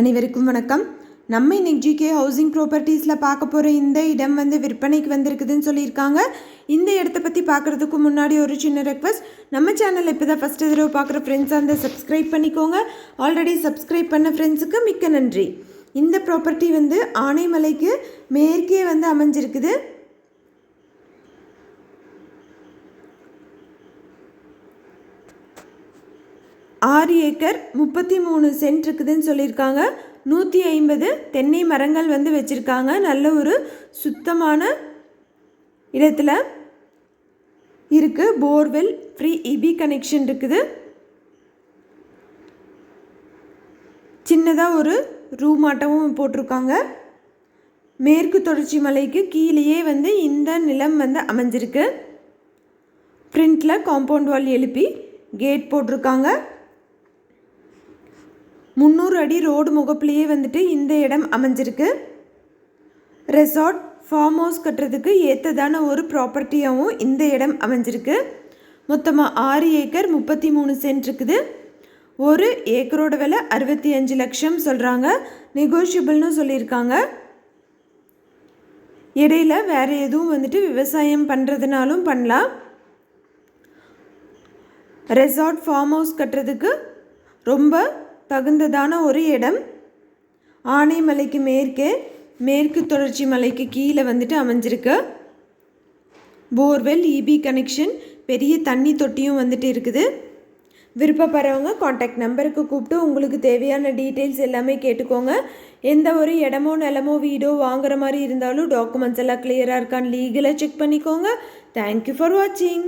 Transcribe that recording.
அனைவருக்கும் வணக்கம். நம்ம இன்னைக்கு ஜிகே ஹவுசிங் ப்ராப்பர்ட்டிஸில் பார்க்க போகிற இந்த இடம் வந்து விற்பனைக்கு வந்திருக்குதுன்னு சொல்லியிருக்காங்க. இந்த இடத்த பற்றி பார்க்குறதுக்கு முன்னாடி ஒரு சின்ன ரெக்வஸ்ட் நம்ம சேனல் இப்போ தான் ஃபஸ்ட்டு தடவை பார்க்குற ஃப்ரெண்ட்ஸாக இருந்தால் சப்ஸ்கிரைப் பண்ணிக்கோங்க. ஆல்ரெடி சப்ஸ்கிரைப் பண்ண ஃப்ரெண்ட்ஸுக்கு மிக்க நன்றி. இந்த ப்ராப்பர்ட்டி வந்து ஆனைமலைக்கு மேற்கே வந்து அமைஞ்சிருக்குது. ஆறு ஏக்கர் முப்பத்தி மூணு சென்ட் இருக்குதுன்னு சொல்லியிருக்காங்க. நூற்றி ஐம்பது தென்னை மரங்கள் வந்து வச்சுருக்காங்க. நல்ல ஒரு சுத்தமான இடத்துல இருக்குது போர்வெல் ஃப்ரீ இபி கனெக்ஷன் இருக்குது. சின்னதாக ஒரு ரூமாட்டமும் போட்டிருக்காங்க. மேற்கு தொடர்ச்சி மலைக்கு கீழேயே வந்து இந்த நிலம் வந்து அமைஞ்சிருக்கு. ஃப்ரண்ட்டில் காம்பவுண்ட் வால் எழுப்பி கேட் போட்டிருக்காங்க. முந்நூறு அடி ரோடு முகப்புலேயே வந்துட்டு இந்த இடம் அமைஞ்சிருக்கு. ரெசார்ட் ஃபார்ம் ஹவுஸ் கட்டுறதுக்கு ஏற்றதான ஒரு ப்ராப்பர்ட்டியாகவும் இந்த இடம் அமைஞ்சிருக்கு. மொத்தமாக ஆறு ஏக்கர் முப்பத்தி மூணு சென்ட் இருக்குது. ஒரு ஏக்கரோட விலை அறுபத்தி அஞ்சு லட்சம் சொல்கிறாங்க நெகோஷியபிள்னு சொல்லியிருக்காங்க. இடையில வேறு எதுவும் வந்துட்டு விவசாயம் பண்ணுறதுனாலும் பண்ணலாம். ரெசார்ட் ஃபார்ம் ஹவுஸ் கட்டுறதுக்கு ரொம்ப தகுந்ததான ஒரு இடம். ஆனைமலைக்கு மேற்கே மேற்கு தொடர்ச்சி மலைக்கு கீழே வந்துட்டு அமைஞ்சிருக்கு. போர்வெல் இபி கனெக்ஷன் பெரிய தண்ணி தொட்டியும் வந்துட்டு இருக்குது. விருப்பப்படுறவங்க காண்டாக்ட் நம்பருக்கு கூப்பிட்டு உங்களுக்கு தேவையான டீட்டெயில்ஸ் எல்லாமே கேட்டுக்கோங்க. எந்த ஒரு இடமோ நிலமோ வீடோ வாங்குற மாதிரி இருந்தாலும் டாக்குமெண்ட்ஸ் எல்லாம் கிளியராக இருக்கான்னு லீகலாக செக் பண்ணிக்கோங்க. தேங்க்யூ ஃபார் வாட்சிங்